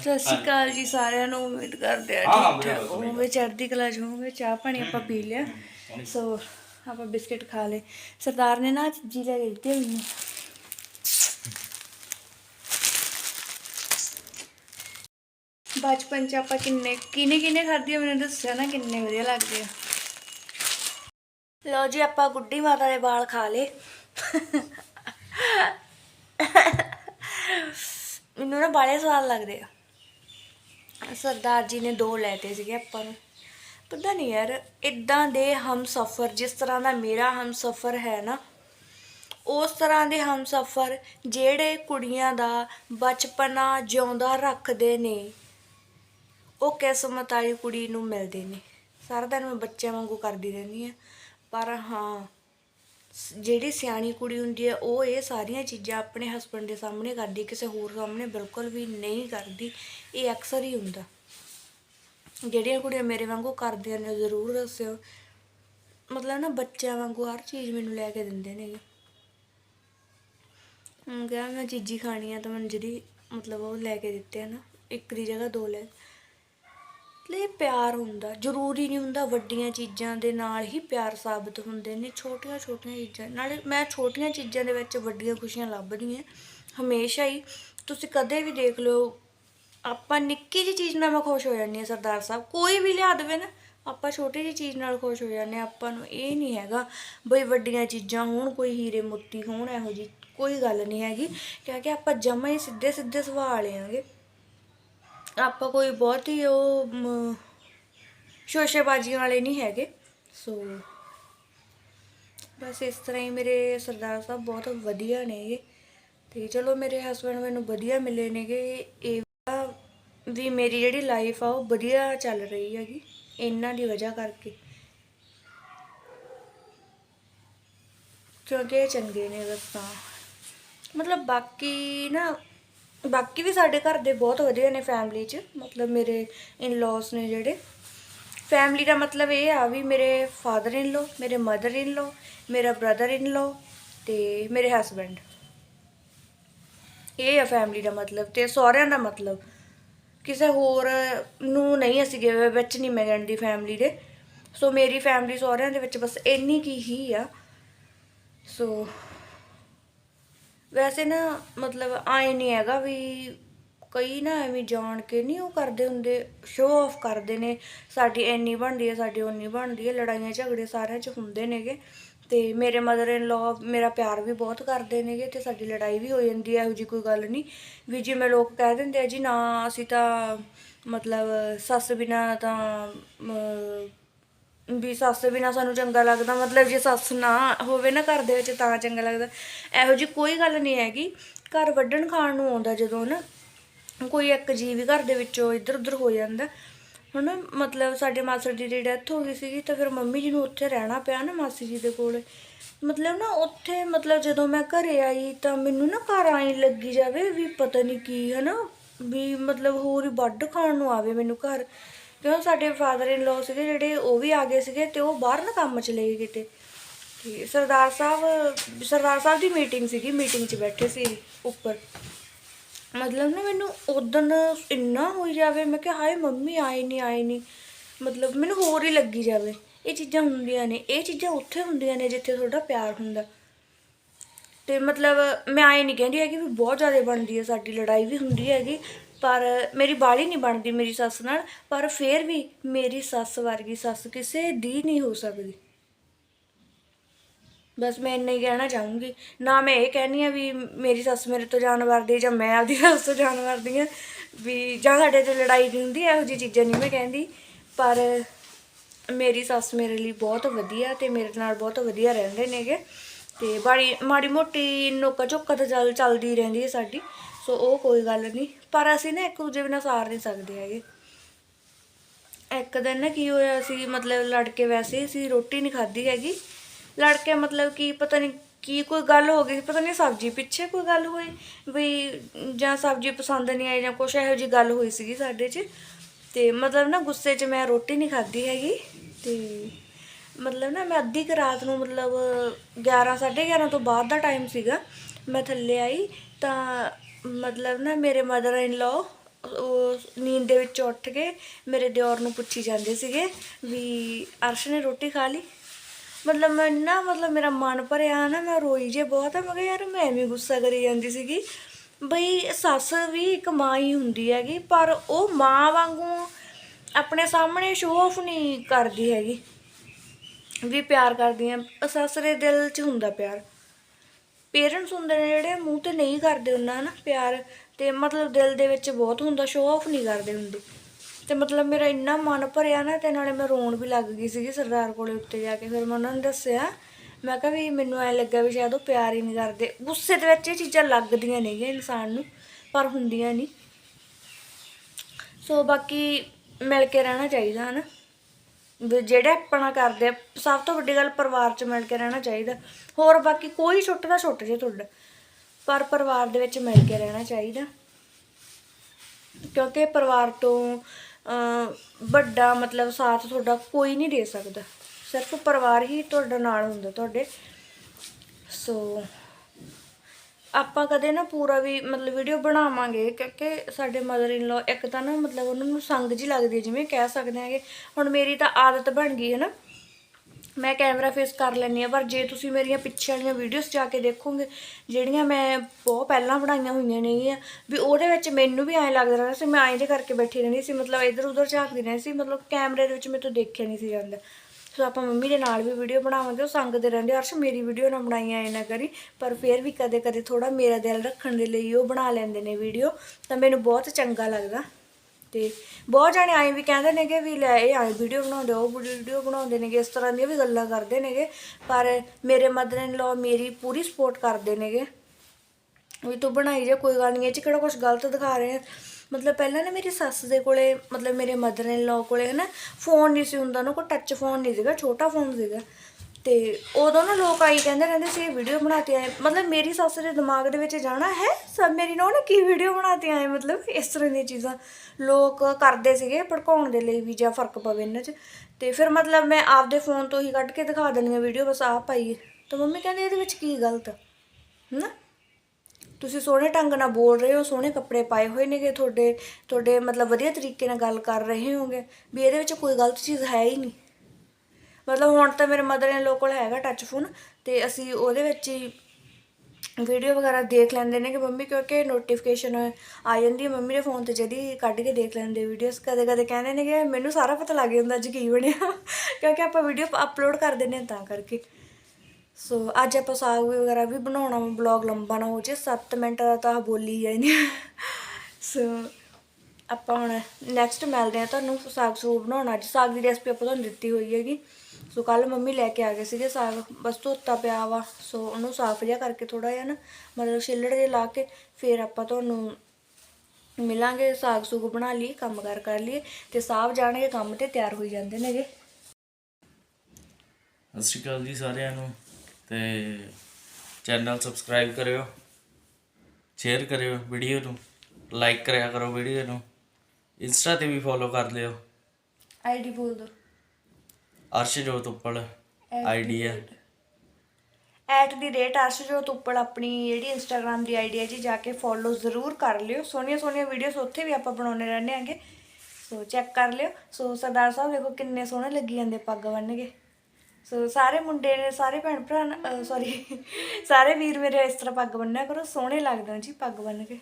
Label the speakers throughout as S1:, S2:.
S1: ਸਤਿ ਸ਼੍ਰੀ ਅਕਾਲ ਜੀ ਸਾਰਿਆਂ ਨੂੰ ਉਮੀਦ ਕਰਦੇ ਆ ਠੀਕ ਠਾਕ ਹੋਵੇ ਚੜ੍ਹਦੀ ਕਲਾ ਹੋਵੇ ਚਾਹ ਪਾਣੀ ਆਪਾਂ ਪੀ ਲਿਆ। ਸੋ ਆਪਾਂ ਬਿਸਕਟ ਖਾ ਲਏ। ਸਰਦਾਰ ਨੇ ਨਾ ਜੀ ਲੈ ਦਿੱਤੀ ਮੈਨੂੰ। ਬਚਪਨ 'ਚ ਆਪਾਂ ਕਿੰਨੇ ਕਿਨੇ ਕਿਨੇ ਖਾਧੀ ਮੈਨੂੰ ਦੱਸਿਆ ਨਾ ਕਿੰਨੇ ਵਧੀਆ ਲੱਗਦੇ ਆ। ਲਓ ਜੀ ਆਪਾਂ ਗੁੱਡੀ ਮਾਤਾ ਦੇ ਵਾਲ ਖਾ ਲਏ। ਮੈਨੂੰ ਨਾ ਬਾਲੇ ਸਵਾਦ ਲੱਗਦੇ ਆ। ਸਰਦਾਰ ਜੀ ਨੇ ਦੋ ਲੈਤੇ ਸੀਗੇ ਆਪਾਂ ਨੂੰ। ਪਤਾ ਨਹੀਂ ਯਾਰ ਇਦਾਂ ਦੇ ਹਮਸਫਰ ਜਿਸ ਤਰ੍ਹਾਂ ਦਾ ਮੇਰਾ ਹਮਸਫਰ ਹੈ ਨਾ, ਉਸ ਤਰ੍ਹਾਂ ਦੇ ਹਮਸਫਰ ਜਿਹੜੇ ਕੁੜੀਆਂ ਦਾ ਬਚਪਨਾ ਜਿਉਂਦਾ ਰੱਖਦੇ ਨੇ, ਉਹ ਕਿਸਮਤ ਵਾਲੀ ਕੁੜੀ ਨੂੰ ਮਿਲਦੇ ਨੇ। ਸਾਰਾ ਦਿਨ ਮੈਂ ਬੱਚਿਆਂ ਵਾਂਗੂ ਕਰਦੀ ਰਹਿੰਦੀ ਆ ਪਰ ਹਾਂ ਜਿਹੜੀ ਸਿਆਣੀ ਕੁੜੀ ਹੁੰਦੀ ਹੈ, ਉਹ ਇਹ ਸਾਰੀਆਂ ਚੀਜ਼ਾਂ ਆਪਣੇ ਹਸਬੰਡ ਦੇ ਸਾਹਮਣੇ ਕਰਦੀ, ਕਿਸੇ ਹੋਰ ਸਾਹਮਣੇ ਬਿਲਕੁਲ ਵੀ ਨਹੀਂ ਕਰਦੀ। ਇਹ ਅਕਸਰ ਹੀ ਹੁੰਦਾ। ਜਿਹੜੀਆਂ ਕੁੜੀਆਂ ਮੇਰੇ ਵਾਂਗੂ ਕਰਦੀਆਂ ਨੇ ਜ਼ਰੂਰ ਦੱਸਿਓ। ਮਤਲਬ ਨਾ, ਬੱਚਿਆਂ ਵਾਂਗੂ ਹਰ ਚੀਜ਼ ਮੈਨੂੰ ਲੈ ਕੇ ਦਿੰਦੇ ਨੇ। ਹੁਣ ਕਿਹਾ ਮੈਂ ਚੀਜ਼ੀ ਖਾਣੀ ਆ ਤਾਂ ਮੈਨੂੰ ਜਿਹੜੀ ਮਤਲਬ ਉਹ ਲੈ ਕੇ ਦਿੱਤੇ ਆ ਨਾ, ਇੱਕ ਦੀ ਜਗ੍ਹਾ ਦੋ ਲੈ। ਲਈ ਪਿਆਰ ਹੁੰਦਾ, ਜ਼ਰੂਰੀ ਨਹੀਂ ਹੁੰਦਾ ਵੱਡੀਆਂ ਚੀਜ਼ਾਂ ਦੇ ਨਾਲ ਹੀ ਪਿਆਰ ਸਾਬਤ ਹੁੰਦੇ ਨੇ, ਛੋਟੀਆਂ ਛੋਟੀਆਂ ਚੀਜ਼ਾਂ, ਨਾਲੇ ਮੈਂ ਛੋਟੀਆਂ ਚੀਜ਼ਾਂ ਦੇ ਵਿੱਚ ਵੱਡੀਆਂ ਖੁਸ਼ੀਆਂ ਲੱਭਦੀ ਹਾਂ, ਹਮੇਸ਼ਾ ਹੀ। ਤੁਸੀਂ ਕਦੇ ਵੀ ਦੇਖ ਲਿਓ, ਆਪਾਂ ਨਿੱਕੀ ਜਿਹੀ ਚੀਜ਼ ਨਾਲ ਮੈਂ ਖੁਸ਼ ਹੋ ਜਾਂਦੀ ਹਾਂ, ਸਰਦਾਰ ਸਾਹਿਬ, ਕੋਈ ਵੀ ਲਿਆ ਦੇਵੇ ਨਾ, ਆਪਾਂ ਛੋਟੀ ਜਿਹੀ ਚੀਜ਼ ਨਾਲ ਖੁਸ਼ ਹੋ ਜਾਂਦੇ ਹਾਂ, ਆਪਾਂ ਨੂੰ ਇਹ ਨਹੀਂ ਹੈਗਾ, ਬਈ ਵੱਡੀਆਂ ਚੀਜ਼ਾਂ ਹੋਣ, ਕੋਈ ਹੀਰੇ ਮੋਤੀ ਹੋਣ, ਇਹੋ ਜੀ ਕੋਈ ਗੱਲ ਨਹੀਂ ਹੈਗੀ, ਕਿਉਂਕਿ ਆਪਾਂ ਜਮਾ ਹੀ ਸਿੱਧੇ ਸਿੱਧੇ ਸੁਭਾਅ ਲਿਆਂਗੇ ਆਪਾਂ ਕੋਈ ਬਹੁਤ ਹੀ ਉਹ ਸ਼ੋਸ਼ੇਬਾਜ਼ੀਆਂ ਵਾਲੇ ਨਹੀਂ ਹੈਗੇ। ਸੋ ਬਸ ਇਸ ਤਰ੍ਹਾਂ ਹੀ ਮੇਰੇ ਸਰਦਾਰ ਸਾਹਿਬ ਬਹੁਤ ਵਧੀਆ ਨੇਗੇ। ਤੇ ਚਲੋ ਮੇਰੇ ਹਸਬੰਡ ਮੈਨੂੰ ਵਧੀਆ ਮਿਲੇ ਨੇਗੇ। ਇਹ ਵੀ ਮੇਰੀ ਜਿਹੜੀ ਲਾਈਫ ਆ ਉਹ ਵਧੀਆ ਚੱਲ ਰਹੀ ਹੈਗੀ, ਇਹਨਾਂ ਦੀ ਵਜ੍ਹਾ ਕਰਕੇ। ਕਿਉਂਕਿ ਇਹ ਚੰਗੇ ਨੇ ਬਸ ਤਾਂ। ਮਤਲਬ ਬਾਕੀ ਨਾ ਬਾਕੀ ਵੀ ਸਾਡੇ ਘਰ ਦੇ ਬਹੁਤ ਵਧੀਆ ਨੇ ਫੈਮਿਲੀ 'ਚ, ਮਤਲਬ ਮੇਰੇ ਇਨ-ਲॉज ਨੇ ਜਿਹੜੇ। ਫੈਮਿਲੀ ਦਾ ਮਤਲਬ ਇਹ ਆ ਵੀ ਮੇਰੇ ਫਾਦਰ ਇਨ ਲੋ ਮੇਰੇ ਮਦਰ ਇਨ ਲੋ ਮੇਰਾ ਬ੍ਰਦਰ ਇਨ ਲੋ ਤੇ ਮੇਰੇ ਹਸਬੰਡ ਇਹ ਆ ਫੈਮਿਲੀ ਦਾ ਮਤਲਬ ਤੇ ਸਹੁਰਿਆਂ ਦਾ ਮਤਲਬ। ਕਿਸੇ ਹੋਰ ਨੂੰ ਨਹੀਂ ਅਸੀਂ ਗਏ ਵਿੱਚ ਨਹੀਂ ਮੈਂ ਗਣਦੀ ਫੈਮਿਲੀ ਦੇ। ਸੋ ਮੇਰੀ ਫੈਮਿਲੀ ਸਹੁਰਿਆਂ ਦੇ ਵਿੱਚ ਬਸ ਇੰਨੀ ਕੀ ਹੀ ਆ। ਸੋ ਵੈਸੇ ਨਾ ਮਤਲਬ ਆਏ ਨਹੀਂ ਹੈਗਾ ਵੀ ਕਈ ਨਾ ਐਵੇਂ ਜਾਣ ਕੇ ਨਹੀਂ ਉਹ ਕਰਦੇ ਹੁੰਦੇ ਸ਼ੋਅ ਆਫ ਕਰਦੇ ਨੇ। ਸਾਡੀ ਇੰਨੀ ਬਣਦੀ ਹੈ, ਸਾਡੀ ਉਨੀ ਬਣਦੀ ਹੈ, ਲੜਾਈਆਂ ਝਗੜੇ ਸਾਰਿਆਂ 'ਚ ਹੁੰਦੇ ਨੇਗੇ। ਤੇ ਮੇਰੇ ਮਦਰ ਇਨ ਲਾ ਮੇਰਾ ਪਿਆਰ ਵੀ ਬਹੁਤ ਕਰਦੇ ਨੇਗੇ ਤੇ ਸਾਡੀ ਲੜਾਈ ਵੀ ਹੋ ਜਾਂਦੀ ਹੈ, ਇਹੋ ਜੀ ਕੋਈ ਗੱਲ ਨਹੀਂ ਵੀ ਜਿਵੇਂ ਲੋਕ ਕਹਿ ਦਿੰਦੇ ਆ ਜੀ, ਨਾ ਅਸੀਂ ਤਾਂ ਮਤਲਬ ਸੱਸ ਬਿਨਾ ਤਾਂ ਵੀ ਸੱਸ ਬਿਨਾ ਸਾਨੂੰ ਚੰਗਾ ਲੱਗਦਾ, ਮਤਲਬ ਜੇ ਸੱਸ ਨਾ ਹੋਵੇ ਨਾ ਘਰ ਦੇ ਵਿੱਚ ਤਾਂ ਚੰਗਾ ਲੱਗਦਾ। ਇਹੋ ਜੀ ਕੋਈ ਗੱਲ ਨਹੀਂ ਹੈਗੀ। ਘਰ ਵੱਢਣ ਖਾਣ ਨੂੰ ਆਉਂਦਾ ਜਦੋਂ ਨਾ, ਕੋਈ ਇੱਕ ਜੀਵ ਵੀ ਘਰ ਦੇ ਵਿੱਚੋਂ ਇੱਧਰ ਉੱਧਰ ਹੋ ਜਾਂਦਾ। ਹੁਣ ਮਤਲਬ ਸਾਡੇ ਮਾਸੜ ਜੀ ਦੀ ਡੈਥ ਹੋ ਗਈ ਸੀਗੀ, ਤਾਂ ਫਿਰ ਮੰਮੀ ਜੀ ਨੂੰ ਉੱਥੇ ਰਹਿਣਾ ਪਿਆ ਨਾ ਮਾਸੀ ਜੀ ਦੇ ਕੋਲ। ਮਤਲਬ ਨਾ ਉੱਥੇ, ਮਤਲਬ ਜਦੋਂ ਮੈਂ ਘਰੇ ਆਈ ਤਾਂ ਮੈਨੂੰ ਨਾ ਘਰ ਆਈ ਲੱਗੀ ਜਾਵੇ ਵੀ ਪਤਾ ਨਹੀਂ ਕੀ, ਹਨਾ? ਵੀ ਮਤਲਬ ਹੋਰ ਹੀ ਵੱਢ ਖਾਣ ਨੂੰ ਆਵੇ ਮੈਨੂੰ ਘਰ। ਕਿਉਂ ਸਾਡੇ ਫਾਦਰ ਇਨ ਲਾਅ ਸੀਗੇ ਜਿਹੜੇ, ਉਹ ਵੀ ਆ ਗਏ ਸੀਗੇ ਤੇ ਉਹ ਬਾਹਰ ਨਾ ਕੰਮ ਚਲੇ ਗਏ ਕਿਤੇ ਤੇ ਸਰਦਾਰ ਸਾਹਿਬ ਸਰਦਾਰ ਸਾਹਿਬ ਦੀ ਮੀਟਿੰਗ ਸੀਗੀ ਮੀਟਿੰਗ 'ਚ ਬੈਠੇ ਸੀ ਉੱਪਰ। ਮਤਲਬ ਨਾ ਮੈਨੂੰ ਉਦਣ ਇੰਨਾ ਹੋਈ ਜਾਵੇ, ਮੈਂ ਕਿਹਾ ਹਾਏ ਮੰਮੀ ਆਏ ਨਹੀਂ ਆਏ ਨਹੀਂ ਮਤਲਬ ਮੈਨੂੰ ਹੋਰ ਹੀ ਲੱਗੀ ਜਾਵੇ। ਇਹ ਚੀਜ਼ਾਂ ਹੁੰਦੀਆਂ ਨੇ, ਇਹ ਚੀਜ਼ਾਂ ਉੱਥੇ ਹੁੰਦੀਆਂ ਨੇ ਜਿੱਥੇ ਤੁਹਾਡਾ ਪਿਆਰ ਹੁੰਦਾ। ਤੇ ਮਤਲਬ ਮੈਂ ਆਏ ਨਹੀਂ ਕਹਿੰਦੀ ਹੈਗੀ ਵੀ ਬਹੁਤ ਜ਼ਿਆਦਾ ਬਣਦੀ ਹੈ, ਸਾਡੀ ਲੜਾਈ ਵੀ ਹੁੰਦੀ ਹੈਗੀ। ਪਰ ਮੇਰੀ ਬਾਲੀ ਨਹੀਂ ਬਣਦੀ ਮੇਰੀ ਸੱਸ ਨਾਲ, ਪਰ ਫੇਰ ਵੀ ਮੇਰੀ ਸੱਸ ਵਰਗੀ ਸੱਸ ਕਿਸੇ ਦੀ ਨਹੀਂ ਹੋ ਸਕਦੀ। ਬਸ ਮੈਂ ਇੰਨਾ ਹੀ ਕਹਿਣਾ ਚਾਹੂੰਗੀ। ਨਾ ਮੈਂ ਇਹ ਕਹਿੰਦੀ ਆ ਵੀ ਮੇਰੀ ਸੱਸ ਮੇਰੇ ਤੋਂ ਜਾਨਵਰ ਦੀ ਜਾਂ ਮੈਂ ਆਪਦੀ ਸੱਸ ਤੋਂ ਜਾਨਵਰ ਦੀ ਆ ਵੀ ਜਾਂ ਸਾਡੇ ਤੇ ਲੜਾਈ ਨਹੀਂ ਹੁੰਦੀ, ਇਹੋ ਜਿਹੀ ਚੀਜ਼ਾਂ ਨਹੀਂ ਮੈਂ ਕਹਿੰਦੀ। ਪਰ ਮੇਰੀ ਸੱਸ ਮੇਰੇ ਲਈ ਬਹੁਤ ਵਧੀਆ ਤੇ ਮੇਰੇ ਨਾਲ ਬਹੁਤ ਵਧੀਆ ਰਹਿੰਦੇ ਨੇਗੇ ਤੇ ਬਾੜੀ ਮਾੜੀ ਮੋਟੀ ਨੋਕਾ ਝੋਕਾ ਤਾਂ ਚੱਲ ਚੱਲਦੀ ਰਹਿੰਦੀ ਹੈ ਸਾਡੀ। ਸੋ ਉਹ ਕੋਈ ਗੱਲ ਨਹੀਂ। ਪਰ ਅਸੀਂ ਨਾ ਇੱਕ ਦੂਜੇ ਬਿਨਾਂ ਸਾਰ ਨਹੀਂ ਸਕਦੇ ਹੈਗੇ। ਇੱਕ ਦਿਨ ਨਾ ਕੀ ਹੋਇਆ ਸੀ ਮਤਲਬ ਲੜ ਕੇ ਵੈਸੇ ਅਸੀਂ ਰੋਟੀ ਨਹੀਂ ਖਾਧੀ ਹੈਗੀ। ਲੜ ਕੇ ਮਤਲਬ ਕਿ ਪਤਾ ਨਹੀਂ ਕੀ ਕੋਈ ਗੱਲ ਹੋ ਗਈ ਸੀ, ਪਤਾ ਨਹੀਂ ਸਬਜ਼ੀ ਪਿੱਛੇ ਕੋਈ ਗੱਲ ਹੋਈ ਵੀ ਜਾਂ ਸਬਜ਼ੀ ਪਸੰਦ ਨਹੀਂ ਆਈ ਜਾਂ ਕੁਛ ਇਹੋ ਜੀ ਗੱਲ ਹੋਈ ਸੀਗੀ ਸਾਡੇ 'ਚ। ਤੇ ਮਤਲਬ ਨਾ ਗੁੱਸੇ 'ਚ ਮੈਂ ਰੋਟੀ ਨਹੀਂ ਖਾਧੀ ਹੈਗੀ। ਤੇ ਮਤਲਬ ਨਾ ਮੈਂ ਅੱਧੀ ਕੁ ਰਾਤ ਨੂੰ ਮਤਲਬ 11 11:30 ਤੋਂ ਬਾਅਦ ਦਾ ਟਾਈਮ ਸੀਗਾ ਮੈਂ ਥੱਲੇ ਆਈ ਤਾਂ ਮਤਲਬ ਨਾ ਮੇਰੇ ਮਦਰ ਇਨ ਲਾ ਉਹ ਨੀਂਦ ਦੇ ਵਿੱਚ ਉੱਠ ਕੇ ਮੇਰੇ ਦਿਓਰ ਨੂੰ ਪੁੱਛੀ ਜਾਂਦੇ ਸੀਗੇ ਵੀ ਅਰਸ਼ ਨੇ ਰੋਟੀ ਖਾ ਲਈ? ਮਤਲਬ ਮੈਂ ਨਾ, ਮਤਲਬ ਮੇਰਾ ਮਨ ਭਰਿਆ ਨਾ, ਮੈਂ ਰੋਈ ਜੇ ਬਹੁਤ ਆ, ਮੈਂ ਕਿਹਾ ਯਾਰ ਮੈਂ ਵੀ ਗੁੱਸਾ ਕਰੀ ਜਾਂਦੀ ਸੀਗੀ। ਬਈ ਸੱਸ ਵੀ ਇੱਕ ਮਾਂ ਹੀ ਹੁੰਦੀ ਹੈਗੀ, ਪਰ ਉਹ ਮਾਂ ਵਾਂਗੂ ਆਪਣੇ ਸਾਹਮਣੇ ਸ਼ੋਅ ਆਫ ਨਹੀਂ ਕਰਦੀ ਹੈਗੀ। ਵੀ ਪਿਆਰ ਕਰਦੀ ਆ, ਸੱਸ ਦੇ ਦਿਲ 'ਚ ਹੁੰਦਾ ਪਿਆਰ। ਪੇਰੈਂਟਸ ਹੁੰਦੇ ਨੇ ਜਿਹੜੇ ਮੂੰਹ ਤੇ ਨਹੀਂ ਕਰਦੇ ਉਹਨਾਂ ਨਾ ਪਿਆਰ ਤੇ ਮਤਲਬ ਦਿਲ ਦੇ ਵਿੱਚ ਬਹੁਤ ਹੁੰਦਾ ਸ਼ੋਅ ਆਫ ਨਹੀਂ ਕਰਦੇ ਹੁੰਦੇ। ਤੇ ਮਤਲਬ ਮੇਰਾ ਇੰਨਾ ਮਨ ਭਰਿਆ ਨਾ ਤੇ ਨਾਲੇ ਮੈਂ ਰੋਣ ਵੀ ਲੱਗ ਗਈ ਸੀਗੀ ਸਰਦਾਰ ਕੋਲੇ ਉੱਤੇ ਜਾ ਕੇ। ਫਿਰ ਮੈਂ ਉਹਨਾਂ ਨੂੰ ਦੱਸਿਆ, ਮੈਂ ਕਿਹਾ ਵੀ ਮੈਨੂੰ ਐ ਲੱਗਾ ਵੀ ਸ਼ਾਇਦ ਉਹ ਪਿਆਰ ਹੀ ਨਹੀਂ ਕਰਦੇ। ਗੁੱਸੇ ਦੇ ਵਿੱਚ ਇਹ ਚੀਜ਼ਾਂ ਲੱਗਦੀਆਂ ਨੇਗੀਆਂ ਇਨਸਾਨ ਨੂੰ, ਪਰ ਹੁੰਦੀਆਂ ਨਹੀਂ। ਸੋ ਬਾਕੀ ਮਿਲ ਕੇ ਰਹਿਣਾ ਚਾਹੀਦਾ ਹਨਾ। ਵੀ ਜਿਹੜੇ ਆਪਣਾ ਕਰਦੇ ਆ, ਸਭ ਤੋਂ ਵੱਡੀ ਗੱਲ ਪਰਿਵਾਰ 'ਚ ਮਿਲ ਕੇ ਰਹਿਣਾ ਚਾਹੀਦਾ। ਹੋਰ ਬਾਕੀ ਕੋਈ ਛੁੱਟ ਦਾ ਛੁੱਟ ਜੇ ਤੁਹਾਡਾ। ਪਰ ਪਰਿਵਾਰ ਦੇ ਵਿੱਚ ਮਿਲ ਕੇ ਰਹਿਣਾ ਚਾਹੀਦਾ। ਕਿਉਂਕਿ ਪਰਿਵਾਰ ਤੋਂ ਵੱਡਾ ਮਤਲਬ ਸਾਥ ਤੁਹਾਡਾ ਕੋਈ ਨਹੀਂ ਦੇ ਸਕਦਾ। ਸਿਰਫ ਪਰਿਵਾਰ ਹੀ ਤੁਹਾਡੇ ਨਾਲ ਹੁੰਦਾ, ਤੁਹਾਡੇ। ਸੋ ਆਪਾਂ ਕਦੇ ਨਾ ਪੂਰਾ ਵੀ ਮਤਲਬ ਵੀਡੀਓ ਬਣਾਵਾਂਗੇ, ਕਿਉਂਕਿ ਸਾਡੇ ਮਦਰ ਇਨ ਲਾ ਇੱਕ ਤਾਂ ਨਾ ਮਤਲਬ ਉਹਨਾਂ ਨੂੰ ਸੰਗ ਜੀ ਲੱਗਦੀ ਹੈ, ਜਿਵੇਂ ਕਹਿ ਸਕਦੇ ਹਾਂਗੇ, ਹੁਣ ਮੇਰੀ ਤਾਂ ਆਦਤ ਬਣ ਗਈ ਹੈ ਨਾ। ਮੈਂ ਕੈਮਰਾ ਫੇਸ ਕਰ ਲੈਂਦੀ ਆ ਪਰ ਜੇ ਤੁਸੀਂ ਮੇਰੀਆਂ ਪਿੱਛੇ ਵਾਲੀਆਂ ਵੀਡੀਓਜ਼ ਜਾ ਕੇ ਦੇਖੋਗੇ, ਜਿਹੜੀਆਂ ਮੈਂ ਬਹੁਤ ਪਹਿਲਾਂ ਬਣਾਈਆਂ ਹੋਈਆਂ ਨੇਗੀਆਂ ਵੀ ਉਹਦੇ ਵਿੱਚ ਮੈਨੂੰ ਵੀ ਐਂ ਲੱਗਦਾ ਰਹਿੰਦਾ ਸੀ, ਮੈਂ ਐਂ ਦੇ ਕਰਕੇ ਬੈਠੀ ਰਹਿੰਦੀ ਸੀ, ਮਤਲਬ ਇੱਧਰ ਉੱਧਰ ਝਾਕਦੀ ਰਹਿੰਦੀ ਸੀ, ਮਤਲਬ ਕੈਮਰੇ ਦੇ ਵਿੱਚ ਮੇਰੇ ਤੋਂ ਦੇਖਿਆ ਨਹੀਂ ਸੀ ਜਾਂਦਾ। ਸੋ ਆਪਾਂ ਮੰਮੀ ਦੇ ਨਾਲ ਵੀ ਵੀਡੀਓ ਬਣਾਵਾਂਗੇ, ਉਹ ਸੰਗਦੇ ਰਹਿੰਦੇ ਅਰਸ਼ ਮੇਰੀ ਵੀਡੀਓ ਨਾ ਬਣਾਈਆਂ ਐ ਨਾ ਕਰੀ, ਪਰ ਫਿਰ ਵੀ ਕਦੇ ਕਦੇ ਥੋੜਾ ਮੇਰਾ ਦਿਲ ਰੱਖਣ ਦੇ ਲਈ ਉਹ ਬਣਾ ਲੈਂਦੇ ਨੇ ਵੀਡੀਓ ਤਾਂ ਮੈਨੂੰ ਬਹੁਤ ਚੰਗਾ ਲੱਗਦਾ। ਤੇ ਬਹੁਤ ਜਾਣੇ ਆਏ ਵੀ ਕਹਿੰਦੇ ਨੇਗੇ ਵੀ ਲੈ, ਇਹ ਆਏ ਵੀਡੀਓ ਬਣਾਉਂਦੇ, ਉਹ ਵੀਡੀਓ ਬਣਾਉਂਦੇ ਨੇਗੇ, ਇਸ ਤਰ੍ਹਾਂ ਦੀਆਂ ਵੀ ਗੱਲਾਂ ਕਰਦੇ ਨੇਗੇ। ਪਰ ਮੇਰੇ ਮਦਰ ਇਨ ਲਾ ਮੇਰੀ ਪੂਰੀ ਸਪੋਰਟ ਕਰਦੇ ਨੇਗੇ। ਵੀ ਤੂੰ ਬਣਾਈ ਜੇ, ਕੋਈ ਗੱਲ ਨਹੀਂ ਇਹ ਚ ਕਿਹੜਾ ਕੁਝ ਗਲਤ ਦਿਖਾ ਰਹੇ ਆ। ਮਤਲਬ ਪਹਿਲਾਂ ਨਾ ਮੇਰੀ ਸੱਸ ਦੇ ਕੋਲੇ, ਮਤਲਬ ਮੇਰੇ ਮਦਰ ਇਨ ਲਾ ਕੋਲੇ ਹਨਾ ਫੋਨ ਨਹੀਂ ਸੀ ਹੁੰਦਾ, ਉਹਨਾਂ ਕੋਲ ਟੱਚ ਫੋਨ ਨਹੀਂ ਸੀਗਾ, ਛੋਟਾ ਫੋਨ ਸੀਗਾ। ਤੇ ਉਦੋਂ ਨਾ ਲੋਕ ਆਈ ਕਹਿੰਦੇ ਰਹਿੰਦੇ ਸੀ ਵੀਡੀਓ ਬਣਾਤੇ ਆਏ। ਮਤਲਬ ਮੇਰੀ ਸੱਸ ਦੇ ਦਿਮਾਗ ਦੇ ਵਿੱਚ ਜਾਣਾ ਹੈ ਸਭ ਮੇਰੀ ਨੋ ਨੇ ਕੀ ਵੀਡੀਓ ਬਣਾਤੇ ਆਏ, ਮਤਲਬ ਇਸ ਤਰ੍ਹਾਂ ਦੀਆਂ ਚੀਜ਼ਾਂ। ਲੋਕ ਕਰਦੇ ਸੀਗੇ ਭੜਕਾਉਣ ਦੇ ਲਈ ਵੀ ਜਾਂ ਫ਼ਰਕ ਪਵੇ ਇਹਨਾਂ 'ਚ। ਤੇ ਫਿਰ ਮਤਲਬ ਮੈਂ ਆਪਦੇ ਫੋਨ ਤੋਂ ਹੀ ਕੱਢ ਕੇ ਦਿਖਾ ਦਿੰਦੀ ਆ ਵੀਡੀਓ ਬਸ ਆਪ ਪਾਈਏ ਤਾਂ ਮੰਮੀ ਕਹਿੰਦੇ, ਇਹਦੇ ਵਿੱਚ ਕੀ ਗਲਤ? ਹੈ ਨਾ ਤੁਸੀਂ ਸੋਹਣੇ ਢੰਗ ਨਾਲ ਬੋਲ ਰਹੇ ਹੋ, ਸੋਹਣੇ ਕੱਪੜੇ ਪਾਏ ਹੋਏ ਨੇਗੇ ਤੁਹਾਡੇ ਤੁਹਾਡੇ ਮਤਲਬ ਵਧੀਆ ਤਰੀਕੇ ਨਾਲ ਗੱਲ ਕਰ ਰਹੇ ਹੋਗੇ, ਵੀ ਇਹਦੇ ਵਿੱਚ ਕੋਈ ਗਲਤ ਚੀਜ਼ ਹੈ ਹੀ ਨਹੀਂ। ਮਤਲਬ ਹੁਣ ਤਾਂ ਮੇਰੇ ਮਦਰ ਇਨ ਕੋਲ ਹੈਗਾ ਟੱਚ ਫੋਨ ਤੇ ਅਸੀਂ ਉਹਦੇ ਵਿੱਚ ਹੀ ਵੀਡੀਓ ਵਗੈਰਾ ਦੇਖ ਲੈਂਦੇ ਨੇ ਕਿ ਮੰਮੀ ਕਿਉਂਕਿ ਨੋਟੀਫਿਕੇਸ਼ਨ ਆ ਜਾਂਦੀ ਹੈ, ਮੰਮੀ ਦੇ ਫੋਨ ਤੇ ਜਦੀ ਕੱਢ ਕੇ ਦੇਖ ਲੈਂਦੇ ਵੀਡੀਓਸ ਕਦੇ ਕਦੇ ਕਹਿੰਦੇ ਨੇ ਕਿ ਮੈਨੂੰ ਸਾਰਾ ਪਤਾ ਲੱਗ ਜਾਂਦਾ ਅੱਜ ਕੀ ਬਣਿਆ, ਕਿਉਂਕਿ ਆਪਾਂ ਵੀਡੀਓ ਅਪਲੋਡ ਕਰ ਦਿੰਦੇ ਹਾਂ ਤਾਂ ਕਰਕੇ। ਸੋ ਅੱਜ ਆਪਾਂ ਸਾਗ ਵਗੈਰਾ ਵੀ ਬਣਾਉਣਾ ਬਲੌਗ ਲੰਬਾ ਨਾ ਹੋ ਜੇ 7 ਮਿੰਟ ਦਾ ਤਾਂ ਬੋਲੀ ਜਾਂਦੀ ਸੋ ਆਪਾਂ ਹੁਣ ਨੈਕਸਟ ਮਿਲਦੇ ਆ ਤੁਹਾਨੂੰ ਸਾਗ ਸੂਪ ਬਣਾਉਣਾ ਅੱਜ। ਸਾਗ ਦੀ ਰੈਸਪੀ ਆਪਾਂ ਤੁਹਾਨੂੰ ਦਿੱਤੀ ਹੋਈ ਹੈਗੀ। ਸੋ ਕੱਲ ਮੰਮੀ ਲੈ ਕੇ ਆ ਗਏ ਸੀਗੇ ਸਾਗ, ਬਸ ਧੋਤਾ ਪਿਆ ਵਾ। ਸੋ ਉਹਨੂੰ ਸਾਫ਼ ਜਿਹਾ ਕਰਕੇ ਥੋੜਾ ਜਿਹਾ ਨਾ, ਮਤਲਬ ਛਿੱਲੜ ਜੇ ਲਾ ਕੇ, ਫਿਰ ਆਪਾਂ ਤੁਹਾਨੂੰ ਮਿਲਾਂਗੇ ਸਾਗ ਸੂਗ ਬਣਾ ਲਈ ਕੰਮ ਕਰ ਕਰ ਲਈਏ ਤੇ ਸਾਫ਼ ਜਾਣਗੇ, ਕੰਮ ਤੇ ਤਿਆਰ ਹੋਈ ਜਾਂਦੇ ਨੇਗੇ।
S2: ਸਤਿ ਸ਼੍ਰੀ ਅਕਾਲ ਜੀ ਸਾਰਿਆਂ ਨੂੰ। ਤੇ ਚੈਨਲ ਸਬਸਕ੍ਰਾਈਬ ਕਰਿਓ ਸ਼ੇਅਰ ਕਰਿਓ ਵੀਡੀਓ ਨੂੰ ਲਾਈਕ ਕਰਿਆ ਕਰੋ ਵੀਡੀਓ ਨੂੰ ਇੰਸਟਾ ਤੇ ਵੀ ਫੋਲੋ ਕਰ ਲਿਓ।
S1: ਆਈਡੀ ਬੋਲ ਦੋ।
S2: ਅਰਸ਼ਜੋਤ ਉੱਪਲ ਆਈਡੀ ਹੈ।
S1: ਐਟ ਦੀ ਰੇਟ ਅਰਸ਼ਜੋਤ ਉੱਪਰ ਆਪਣੀ ਜਿਹੜੀ ਇੰਸਟਾਗ੍ਰam ਦੀ ਆਈਡੀ ਹੈ ਜੀ ਜਾ ਕੇ ਫੋਲੋ ਜ਼ਰੂਰ ਕਰ ਲਿਓ। ਸੋਹਣੀਆਂ ਸੋਹਣੀਆਂ ਵੀਡੀਓਜ਼ ਉੱਥੇ ਵੀ ਆਪਾਂ ਬਣਾਉਣੇ ਰਹਿੰਦੇ ਆਂਗੇ ਸੋ ਚੈੱਕ ਕਰ ਲਿਓ। ਸੋ ਸਰਦਾਰ ਸਾਹਿਬ ਦੇਖੋ ਕਿੰਨੇ ਸੋਹਣੇ ਲੱਗੀ ਜਾਂਦੇ ਪੱਗ ਬੰਨ੍ਹ ਕੇ। ਸੋ ਸਾਰੇ ਮੁੰਡੇ ਨੇ ਸਾਰੇ ਭੈਣ ਭਰਾ ਸੌਰੀ ਸਾਰੇ ਵੀਰ ਮੇਰੇ ਇਸ ਤਰ੍ਹਾਂ ਪੱਗ ਬੰਨਿਆ ਕਰੋ ਸੋਹਣੇ ਲੱਗਦੇ ਨੇ ਜੀ ਪੱਗ ਬੰਨ੍ਹ ਕੇ।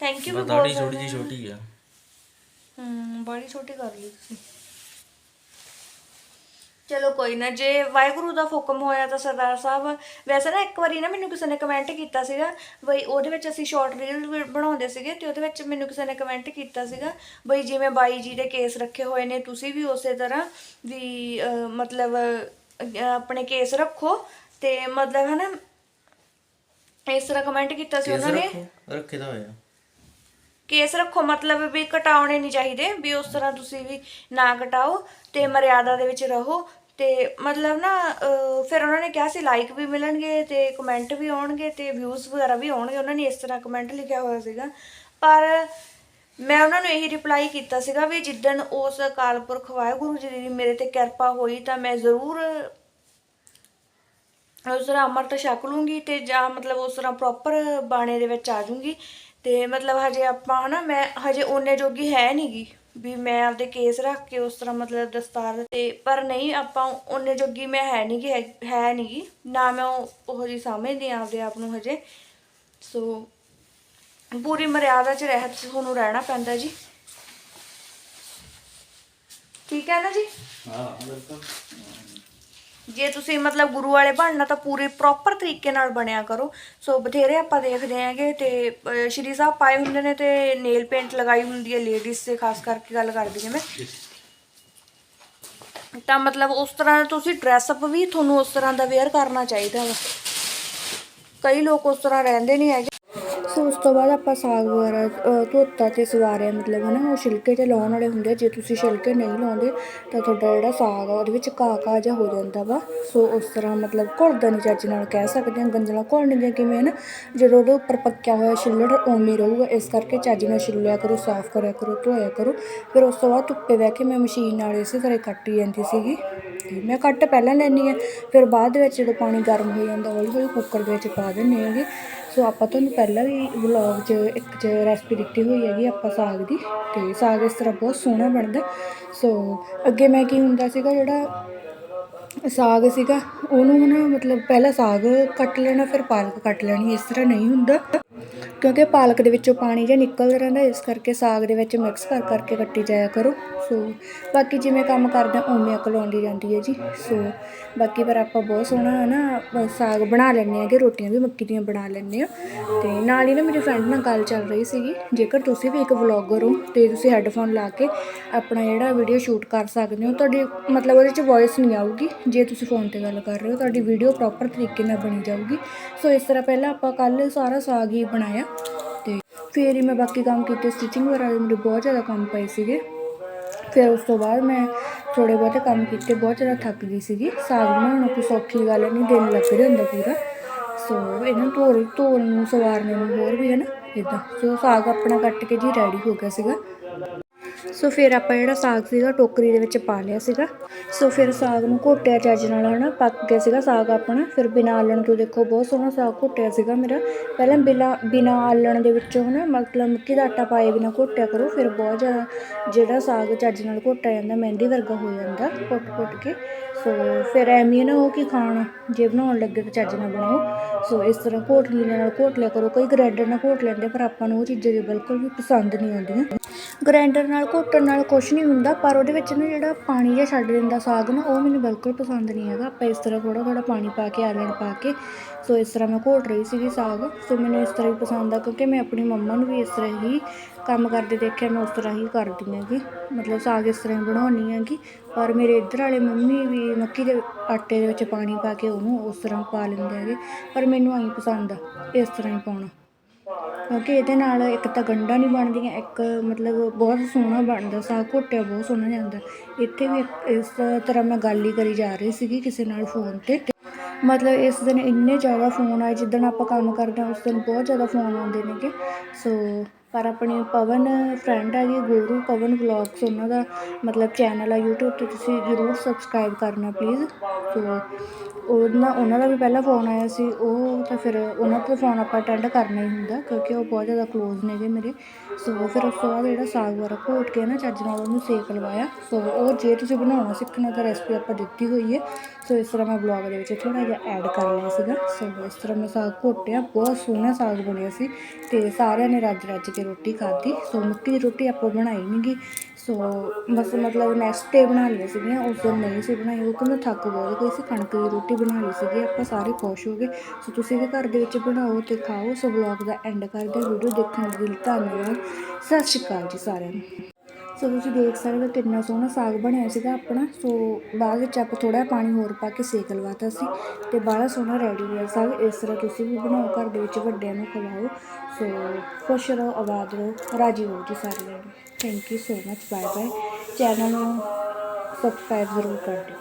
S1: ਥੈਂਕ ਯੂ
S2: ਮੈਂ ਦਾੜੀ ਥੋੜੀ ਜਿਹੀ ਛੋਟੀ ਆ।
S1: ਹਮ ਬੜੀ ਛੋਟੀ ਕਰ ਲਈ ਤੁਸੀਂ। ਚਲੋ ਕੋਈ ਨਾ ਜੇ ਵਾਹਿਗੁਰੂ ਦਾ ਹੁਕਮ ਹੋਇਆ ਤਾਂ ਸਰਦਾਰ ਸਾਹਿਬ ਵੈਸੇ ਨਾ ਇੱਕ ਵਾਰੀ ਨਾ ਮੈਨੂੰ ਕਿਸੇ ਨੇ ਕਮੈਂਟ ਕੀਤਾ ਸੀਗਾ ਬਈ ਉਹਦੇ ਵਿੱਚ ਅਸੀਂ ਸ਼ਾਰਟ ਰੀਲ ਬਣਾਉਂਦੇ ਸੀਗੇ ਤੇ ਉਹਦੇ ਵਿੱਚ ਮੈਨੂੰ ਕਿਸੇ ਨੇ ਕਮੈਂਟ ਕੀਤਾ ਸੀਗਾ ਬਈ ਜਿਵੇਂ ਬਾਈ ਜੀ ਦੇ ਕੇਸ ਰੱਖੇ ਹੋਏ ਨੇ ਤੁਸੀਂ ਵੀ ਉਸੇ ਤਰ੍ਹਾਂ ਵੀ ਮਤਲਬ ਆਪਣੇ ਕੇਸ ਰੱਖੋ ਤੇ ਮਤਲਬ ਹਨਾ ਇਸ ਤਰ੍ਹਾਂ ਕਮੈਂਟ ਕੀਤਾ ਸੀ ਉਹਨਾਂ ਨੇ।
S2: ਰੱਖੋ ਰੱਖੇ ਤਾਂ ਹੋਇਆ
S1: ਕੇਸ ਰੱਖੋ ਮਤਲਬ ਵੀ ਘਟਾਉਣੇ ਨਹੀਂ ਚਾਹੀਦੇ ਵੀ ਉਸ ਤਰ੍ਹਾਂ ਤੁਸੀਂ ਵੀ ਨਾ ਘਟਾਓ ਤੇ ਮਰਿਆਦਾ ਦੇ ਵਿੱਚ ਰਹੋ ਤੇ ਮਤਲਬ ਨਾ ਫਿਰ ਉਹਨਾਂ ਨੇ ਕਿਹਾ ਸੀ ਲਾਈਕ ਵੀ ਮਿਲਣਗੇ ਤੇ ਕਮੈਂਟ ਵੀ ਆਉਣਗੇ ਤੇ ਵਿਊਜ਼ ਵਗੈਰਾ ਵੀ ਆਉਣਗੇ। ਉਹਨਾਂ ਨੇ ਇਸ ਤਰ੍ਹਾਂ ਕਮੈਂਟ ਲਿਖਿਆ ਹੋਇਆ ਸੀਗਾ। ਪਰ ਮੈਂ ਉਹਨਾਂ ਨੂੰ ਇਹੀ ਰਿਪਲਾਈ ਕੀਤਾ ਸੀਗਾ ਵੀ ਜਿੱਦਣ ਉਸ ਅਕਾਲ ਪੁਰਖ ਵਾਹਿਗੁਰੂ ਜੀ ਦੀ ਮੇਰੇ ਤੇ ਕਿਰਪਾ ਹੋਈ ਤਾਂ ਮੈਂ ਜ਼ਰੂਰ ਉਸ ਤਰ੍ਹਾਂ ਅੰਮ੍ਰਿਤ ਛਕ ਲੂੰਗੀ ਤੇ ਜਾਂ ਮਤਲਬ ਉਸ ਤਰ੍ਹਾਂ ਪ੍ਰੋਪਰ ਬਾਣੇ ਦੇ ਵਿੱਚ ਆ ਜੂੰਗੀ। ਤੇ ਮਤਲਬ ਹਜੇ ਆਪਾਂ ਹਨਾ, ਮੈਂ ਹਜੇ ਓਨੇ ਜੋਗੀ ਹੈ ਨਹੀਂਗੀ ਵੀ ਮੈਂ ਆਪਦੇ ਕੇਸ ਰੱਖ ਕੇ ਉਸ ਤਰ੍ਹਾਂ ਮਤਲਬ ਦਸਤਾਰ ਤੇ ਪਰ ਨਹੀਂ, ਆਪਾਂ ਓਨੇ ਜੋਗੀ ਮੈਂ ਹੈ ਨਹੀਂਗੀ ਹੈ ਨਹੀਂਗੀ ਨਾ ਮੈਂ ਉਹ, ਉਹੋ ਜਿਹੀ ਸਮਝਦੀ ਆਪਦੇ ਆਪ ਨੂੰ ਹਜੇ। ਸੋ ਪੂਰੀ ਮਰਿਆਦਾ 'ਚ ਰਹਿ ਤੁਹਾਨੂੰ ਰਹਿਣਾ ਪੈਂਦਾ ਜੀ। ਠੀਕ ਹੈ ਨਾ ਜੀ?
S2: ਹਾਂ, ਬਿਲਕੁਲ।
S1: ਜੇ ਤੁਸੀਂ ਮਤਲਬ ਗੁਰੂ ਵਾਲੇ ਬਣਨਾ ਤਾਂ ਪੂਰੇ ਪ੍ਰੋਪਰ ਤਰੀਕੇ ਨਾਲ ਬਣਿਆ ਕਰੋ। ਸੋ ਬਥੇਰੇ ਆਪਾਂ ਦੇਖਦੇ ਆਂਗੇ ਤੇ ਸ਼੍ਰੀ ਸਾਹਿਬ ਪਾਏ ਹੁੰਦੇ ਨੇ ਤੇ ਨੇਲ ਪੇਂਟ ਲਗਾਈ ਹੁੰਦੀ ਹੈ ਲੇਡੀਜ਼ ਤੇ ਖਾਸ ਕਰਕੇ ਗੱਲ ਕਰਦੀ ਹਾਂ ਮੈਂ। ਤਾਂ ਮਤਲਬ ਉਸ ਤਰ੍ਹਾਂ ਤੁਸੀਂ ਡਰੈਸ ਅਪ ਵੀ ਤੁਹਾਨੂੰ ਉਸ ਤਰ੍ਹਾਂ ਦਾ ਵੇਅਰ ਕਰਨਾ ਚਾਹੀਦਾ ਵਾ। ਕਈ ਲੋਕ ਉਸ ਤਰ੍ਹਾਂ ਰਹਿੰਦੇ ਨਹੀਂ ਹੈਗੇ। ਸੋ ਉਸ ਤੋਂ ਬਾਅਦ ਆਪਾਂ ਸਾਗ ਵਗੈਰਾ ਧੋਤਾ ਤੇ ਸਵਾਰਿਆ ਮਤਲਬ ਹਨਾ, ਉਹ ਛਿਲਕੇ ਤੇ ਲਾਉਣ ਵਾਲੇ ਹੁੰਦੇ ਆ। ਜੇ ਤੁਸੀਂ ਛਿਲਕੇ ਨਹੀਂ ਲਾਉਂਦੇ, ਤਾਂ ਤੁਹਾਡਾ ਜਿਹੜਾ ਸਾਗ ਆ, ਉਹਦੇ ਵਿੱਚ ਘਾਹ ਘਾਹ ਜਿਹਾ ਹੋ ਜਾਂਦਾ ਵਾ। ਸੋ ਉਸ ਤਰ੍ਹਾਂ ਮਤਲਬ ਘੁਲਦਾ ਨਹੀਂ ਚੱਜ ਨਾਲ ਕਹਿ ਸਕਦੇ ਹਾਂ, ਗੰਜਲਾਂ ਘੁਲਣਗੀਆਂ ਕਿਵੇਂ ਨਾ ਜਦੋਂ ਉਹਦੇ ਉੱਪਰ ਪੱਕਿਆ ਹੋਇਆ ਛਿੱਲੜ ਉਵੇਂ ਰਹੂਗਾ। ਇਸ ਕਰਕੇ ਚੱਜ ਨਾਲ ਛਿੱਲਿਆ ਕਰੋ, ਸਾਫ਼ ਕਰਿਆ ਕਰੋ, ਧੋਇਆ ਕਰੋ। ਫਿਰ ਉਸ ਤੋਂ ਬਾਅਦ ਧੁੱਪੇ ਬਹਿ ਕੇ ਮੈਂ ਮਸ਼ੀਨ ਨਾਲ ਇਸੇ ਤਰ੍ਹਾਂ ਹੀ ਕੱਟੀ ਜਾਂਦੀ ਸੀਗੀ। ਤੇ ਮੈਂ ਕੱਟ ਪਹਿਲਾਂ ਲੈਂਦੀ ਆ ਫਿਰ ਬਾਅਦ ਵਿੱਚ ਜਦੋਂ ਪਾਣੀ ਗਰਮ ਹੋ ਜਾਂਦਾ ਹੌਲੀ ਹੌਲੀ ਕੁੱਕਰ ਦੇ ਵਿੱਚ ਪਾ ਦਿੰਦੇ ਹੈਗੇ। ਸੋ ਆਪਾਂ ਤੁਹਾਨੂੰ ਪਹਿਲਾਂ ਵੀ ਵਲੌਗ 'ਚ ਇੱਕ 'ਚ ਰੈਸਪੀ ਦਿੱਤੀ ਹੋਈ ਹੈਗੀ ਆਪਾਂ ਸਾਗ ਦੀ ਤੇ ਸਾਗ ਇਸ ਤਰ੍ਹਾਂ ਬਹੁਤ ਸੋਹਣਾ ਬਣਦਾ। ਸੋ ਅੱਗੇ ਮੈਂ ਕੀ ਹੁੰਦਾ ਸੀਗਾ ਜਿਹੜਾ ਸਾਗ ਸੀਗਾ, ਉਹਨੂੰ ਨਾ ਮਤਲਬ ਪਹਿਲਾਂ ਸਾਗ ਕੱਟ ਲੈਣਾ, ਫਿਰ ਪਾਲਕ ਕੱਟ ਲੈਣੀ, ਇਸ ਤਰ੍ਹਾਂ ਨਹੀਂ ਹੁੰਦਾ। ਕਿਉਂਕਿ ਪਾਲਕ ਦੇ ਵਿੱਚੋਂ ਪਾਣੀ ਜਿਹਾ ਨਿਕਲਦਾ ਰਹਿੰਦਾ, ਇਸ ਕਰਕੇ ਸਾਗ ਦੇ ਵਿੱਚ ਮਿਕਸ ਕਰ ਕਰਕੇ ਕੱਟੀ ਜਾਇਆ ਕਰੋ। ਸੋ, ਬਾਕੀ ਜਿਵੇਂ ਕੰਮ ਕਰਦਾ ਉਵੇਂ ਅਕਲ ਆਉਂਦੀ ਜਾਂਦੀ ਹੈ ਜੀ। ਸੋ, ਬਾਕੀ ਪਰ ਆਪਾਂ ਬਹੁਤ ਸੋਹਣਾ ਹੈ ਨਾ ਸਾਗ ਬਣਾ ਲੈਂਦੇ ਆਂਗੇ ਰੋਟੀਆਂ ਵੀ ਮੱਕੀ ਦੀਆਂ ਬਣਾ ਲੈਂਦੇ ਆ ਤੇ ਨਾਲ ਹੀ ਨਾ ਮੇਰੀ ਫਰੈਂਡ ਨਾਲ ਗੱਲ ਚੱਲ ਰਹੀ ਸੀਗੀ, ਜੇਕਰ ਤੁਸੀਂ ਵੀ ਇੱਕ ਵਲੌਗਰ ਹੋ ਤੇ ਤੁਸੀਂ ਹੈੱਡਫੋਨ ਲਾ ਕੇ ਆਪਣਾ ਜਿਹੜਾ ਵੀਡੀਓ ਸ਼ੂਟ ਕਰ ਸਕਦੇ ਹੋ, ਤੁਹਾਡੀ ਮਤਲਬ ਉਹਦੇ 'ਚ ਵੌਇਸ ਨਹੀਂ ਆਊਗੀ। ਜੇ ਤੁਸੀਂ ਫੋਨ ਤੇ ਗੱਲ ਕਰ ਰਹੇ ਹੋ, ਤੁਹਾਡੀ ਵੀਡੀਓ ਪ੍ਰੋਪਰ ਤਰੀਕੇ ਨਾਲ ਬਣੀ ਜਾਊਗੀ। ਸੋ ਇਸ ਤਰ੍ਹਾਂ ਪਹਿਲਾਂ ਆਪਾਂ ਕੱਲ ਸਾਰਾ ਸਾਗ ਹੀ ਬਣਾਇਆ ਤੇ ਫਿਰ ਹੀ ਮੈਂ ਬਾਕੀ ਕੰਮ ਕੀਤੇ ਸਟਿਚਿੰਗ ਵਗੈਰਾ ਦੇ ਮੇਰੇ ਬਹੁਤ ਜ਼ਿਆਦਾ ਕੰਮ ਪਏ ਸੀਗੇ। ਫਿਰ ਉਸ ਤੋਂ ਬਾਅਦ ਮੈਂ ਥੋੜੇ ਬਹੁਤੇ ਕੰਮ ਕੀਤੇ, ਬਹੁਤ ਜ਼ਿਆਦਾ ਥੱਕ ਗਈ ਸੀਗੀ। ਸਾਗ ਬਣਾਉਣਾ ਕੋਈ ਸੌਖੀ ਗੱਲ ਨਹੀਂ, ਦਿਨ ਲੱਗ ਰਿਹਾ ਹੁੰਦਾ ਪੂਰਾ। ਸੋ ਇਹਨਾਂ ਨੂੰ ਧੋਣ ਧੋਣ ਨੂੰ, ਸਵਾਰਨੇ ਨੂੰ ਹੋਰ ਵੀ ਹੈ ਨਾ ਇਦਾਂ ਸੋ ਸਾਗ ਆਪਣਾ ਕੱਟ ਕੇ ਜੀ ਰੈਡੀ ਹੋ ਗਿਆ ਸੀਗਾ। ਸੋ ਫਿਰ ਆਪਾਂ ਜਿਹੜਾ ਸਾਗ ਸੀਗਾ ਟੋਕਰੀ ਦੇ ਵਿੱਚ ਪਾ ਲਿਆ ਸੀਗਾ। ਸੋ ਫਿਰ ਸਾਗ ਨੂੰ ਘੋਟਿਆ ਚੱਜ ਨਾਲ ਹਨਾ ਪੱਕ ਗਿਆ ਸੀਗਾ ਸਾਗ ਆਪਣਾ। ਫਿਰ ਬਿਨਾਂ ਆਲਣ ਤੋਂ ਦੇਖੋ ਬਹੁਤ ਸੋਹਣਾ ਸਾਗ ਘੋਟਿਆ ਸੀਗਾ ਮੇਰਾ। ਪਹਿਲਾਂ ਬਿਨਾਂ ਬਿਨਾਂ ਆਲਣ ਦੇ ਵਿੱਚੋਂ ਹਨਾ ਮਤਲਬ ਮੱਕੀ ਦਾ ਆਟਾ ਪਾਏ ਬਿਨਾਂ ਘੋਟਿਆ ਕਰੋ, ਫਿਰ ਬਹੁਤ ਜ਼ਿਆਦਾ ਜਿਹੜਾ ਸਾਗ ਚੱਜ ਨਾਲ ਘੋਟਿਆ ਜਾਂਦਾ, ਮਹਿੰਦੀ ਵਰਗਾ ਹੋ ਜਾਂਦਾ ਘੁੱਟ ਘੁੱਟ ਕੇ। ਸੋ ਫਿਰ ਐਵੇਂ ਨਾ ਉਹ ਕਿ ਖਾਣ, ਜੇ ਬਣਾਉਣ ਲੱਗੇ ਤਾਂ ਚੱਜ ਨਾਲ ਬਣਾਓ। ਸੋ ਇਸ ਤਰ੍ਹਾਂ ਘੋਟਣੀ ਨਾਲ ਘੋਟ ਲਿਆ ਕਰੋ। ਕਈ ਗ੍ਰਾਈਂਡਰ ਨਾਲ ਘੋਟ ਲੈਂਦੇ ਪਰ ਆਪਾਂ ਨੂੰ ਉਹ ਚੀਜ਼ਾਂ ਦੀ ਬਿਲਕੁਲ ਵੀ ਪਸੰਦ ਨਹੀਂ ਆਉਂਦੀਆਂ। ਗ੍ਰਾਈਂਡਰ ਨਾਲ, ਘੋਟਣ ਨਾਲ ਕੁਛ ਨਹੀਂ ਹੁੰਦਾ, ਪਰ ਉਹਦੇ ਵਿੱਚ ਨਾ ਜਿਹੜਾ ਪਾਣੀ ਜਿਹਾ ਛੱਡ ਦਿੰਦਾ ਸਾਗ ਨਾ, ਉਹ ਮੈਨੂੰ ਬਿਲਕੁਲ ਪਸੰਦ ਨਹੀਂ ਹੈਗਾ। ਆਪਾਂ ਇਸ ਤਰ੍ਹਾਂ ਥੋੜ੍ਹਾ ਥੋੜ੍ਹਾ ਪਾਣੀ ਪਾ ਕੇ ਆਲਣ ਪਾ ਕੇ, ਸੋ ਇਸ ਤਰ੍ਹਾਂ ਮੈਂ ਘੋਟ ਰਹੀ ਸੀਗੀ ਸਾਗ। ਸੋ ਮੈਨੂੰ ਇਸ ਤਰ੍ਹਾਂ ਹੀ ਪਸੰਦ ਆ, ਕਿਉਂਕਿ ਮੈਂ ਆਪਣੀ ਮੰਮਾ ਨੂੰ ਵੀ ਇਸ ਤਰ੍ਹਾਂ ਹੀ ਕੰਮ ਕਰਦੇ ਦੇਖਿਆ, ਮੈਂ ਉਸ ਤਰ੍ਹਾਂ ਹੀ ਕਰਦੀ ਹੈਗੀ। ਮਤਲਬ ਸਾਗ ਇਸ ਤਰ੍ਹਾਂ ਹੀ ਬਣਾਉਣੀ ਹੈਗੀ, ਪਰ ਮੇਰੇ ਇੱਧਰ ਵਾਲੇ ਮੰਮੀ ਵੀ ਮੱਕੀ ਦੇ ਆਟੇ ਦੇ ਵਿੱਚ ਪਾਣੀ ਪਾ ਕੇ ਉਹਨੂੰ ਉਸ ਤਰ੍ਹਾਂ ਪਾ ਲੈਂਦੇ ਹੈਗੇ, ਪਰ ਮੈਨੂੰ ਆਈ ਪਸੰਦ ਆ, ਇਸ ਤਰ੍ਹਾਂ ਹੀ ਪਾਉਣਾ। ਕਿਉਂਕਿ ਇਹਦੇ ਨਾਲ ਇੱਕ ਤਾਂ ਗੰਢਾਂ ਨਹੀਂ ਬਣਦੀਆਂ, ਇੱਕ ਮਤਲਬ ਬਹੁਤ ਸੋਹਣਾ ਬਣਦਾ ਸਾਗ ਘੋਟਿਆ ਬਹੁਤ ਸੋਹਣਾ ਜਾਂਦਾ। ਇੱਥੇ ਵੀ ਇਸ ਤਰ੍ਹਾਂ ਮੈਂ ਗੱਲ ਹੀ ਕਰੀ ਜਾ ਰਹੀ ਸੀਗੀ ਕਿਸੇ ਨਾਲ ਫੋਨ ਤੇ। ਮਤਲਬ ਇਸ ਦਿਨ ਇੰਨੇ ਜ਼ਿਆਦਾ ਫੋਨ ਆਏ, ਜਿੱਦਣ ਆਪਾਂ ਕੰਮ ਕਰਦੇ ਹਾਂ, ਉਸ ਦਿਨ ਬਹੁਤ ਜ਼ਿਆਦਾ ਫੋਨ ਆਉਂਦੇ ਨੇਗੇ। ਸੋ ਪਰ ਆਪਣੀ ਪਵਨ ਫਰੈਂਡ ਹੈਗੀ, ਗੋਰੂ ਪਵਨ ਵਲੌਗਸ ਉਹਨਾਂ ਦਾ, ਮਤਲਬ ਚੈਨਲ ਆ ਯੂਟਿਊਬ ਤੇ ਤੁਸੀਂ ਜ਼ਰੂਰ ਸਬਸਕ੍ਰਾਈਬ ਕਰਨਾ ਪਲੀਜ਼ ਸੋ ਉਹਨਾਂ ਉਹਨਾਂ ਦਾ ਵੀ ਪਹਿਲਾਂ ਫੋਨ ਆਇਆ ਸੀ, ਉਹ ਤਾਂ ਫਿਰ ਉਹਨਾਂ ਤੋਂ ਫੋਨ ਆਪਾਂ ਅਟੈਂਡ ਕਰਨਾ ਹੀ ਹੁੰਦਾ ਕਿਉਂਕਿ ਉਹ ਬਹੁਤ ਜ਼ਿਆਦਾ ਕਲੋਜ਼ ਨੇਗੇ ਮੇਰੇ। ਸੋ ਫਿਰ ਉਸ ਤੋਂ ਬਾਅਦ ਜਿਹੜਾ ਸਾਗ ਵਗੈਰਾ ਘੋਟ ਕੇ ਨਾ ਚੱਜ ਨਾਲ ਉਹਨੂੰ ਸੇਕ ਲਵਾਇਆ। ਸੋ ਉਹ ਜੇ ਤੁਸੀਂ ਬਣਾਉਣਾ ਸਿੱਖਣਾ ਤਾਂ ਰੈਸਪੀ ਆਪਾਂ ਦਿੱਤੀ ਹੋਈ ਹੈ ਸੋ ਇਸ ਤਰ੍ਹਾਂ ਮੈਂ ਬਲੌਗ ਦੇ ਵਿੱਚ ਥੋੜਾ ਜਿਹਾ ਐਡ ਕਰ ਲਿਆ ਸੀਗਾ। ਸੋ ਇਸ ਤਰ੍ਹਾਂ ਮੈਂ ਸਾਗ ਘੋਟਿਆ, ਬਹੁਤ ਸੋਹਣਾ ਸਾਗ ਬਣਿਆ ਸੀ ਤੇ ਸਾਰਿਆਂ ਨੇ ਰੱਜ ਰੱਜ ਕੇ ਰੋਟੀ ਖਾਧੀ। ਸੋ ਮੱਕੀ ਦੀ ਰੋਟੀ ਆਪਾਂ ਬਣਾਈ ਨਹੀਂਗੀ ਸੋ ਬਸ ਮਤਲਬ ਨੈਕਸਟ ਡੇ ਬਣਾ ਲਈ ਸੀਗੀਆਂ। ਉਸ ਦਿਨ ਨਹੀਂ ਸੀ ਬਣਾਈ। ਉਹ ਕਿ ਥੱਕ ਬਹੁਤ ਗਈ ਸੀ ਕਣਕ ਦੀ ਰੋਟੀ ਬਣਾ ਲਈ ਸੀਗੀ। ਆਪਾਂ ਸਾਰੇ ਖੁਸ਼ ਹੋ ਗਏ। ਸੋ ਤੁਸੀਂ ਵੀ ਘਰ ਦੇ ਵਿੱਚ ਬਣਾਓ ਤੇ ਖਾਓ। ਸੋ ਵਲੌਗ ਦਾ ਐਂਡ ਕਰਦੇ ਵੀਡੀਓ ਦੇਖਣ ਦੇ ਲਈ ਧੰਨਵਾਦ। ਸਤਿ ਸ਼੍ਰੀ ਅਕਾਲ ਜੀ ਸਾਰਿਆਂ ਨੂੰ। ਸੋ ਤੁਸੀਂ ਦੇਖ ਸਕਦੇ ਹੋ ਕਿੰਨਾ ਸੋਹਣਾ ਸਾਗ ਬਣਿਆ ਸੀਗਾ ਆਪਣਾ। ਸੋ ਬਾਅਦ ਵਿੱਚ ਆਪਾਂ ਥੋੜਾ ਪਾਣੀ ਹੋਰ ਪਾ ਕੇ ਸੇਕ ਲਵਾਤਾ ਸੀ। ਤੇ ਬਾਹਲਾ ਸੋਹਣਾ ਰੈਡੀ ਹੋਇਆ ਸਾਗ। ਇਸ ਤਰ੍ਹਾਂ ਤੁਸੀਂ ਵੀ ਬਣਾਓ। ਘਰ ਦੇ ਵਿੱਚ ਵੱਡਿਆਂ ਨੂੰ ਖਵਾਓ। ਸੋ ਖੁਸ਼ ਰਹੋ, ਆਬਾਦ ਰਹੋ, ਰਾਜੀ ਰਹੋ ਜੀ ਸਾਰਿਆਂ ਨੂੰ thank you so much bye bye channel ਨੂੰ ਸਬਸਕ੍ਰਾਈਬ ਜ਼ਰੂਰ ਕਰ ਦਿਓ।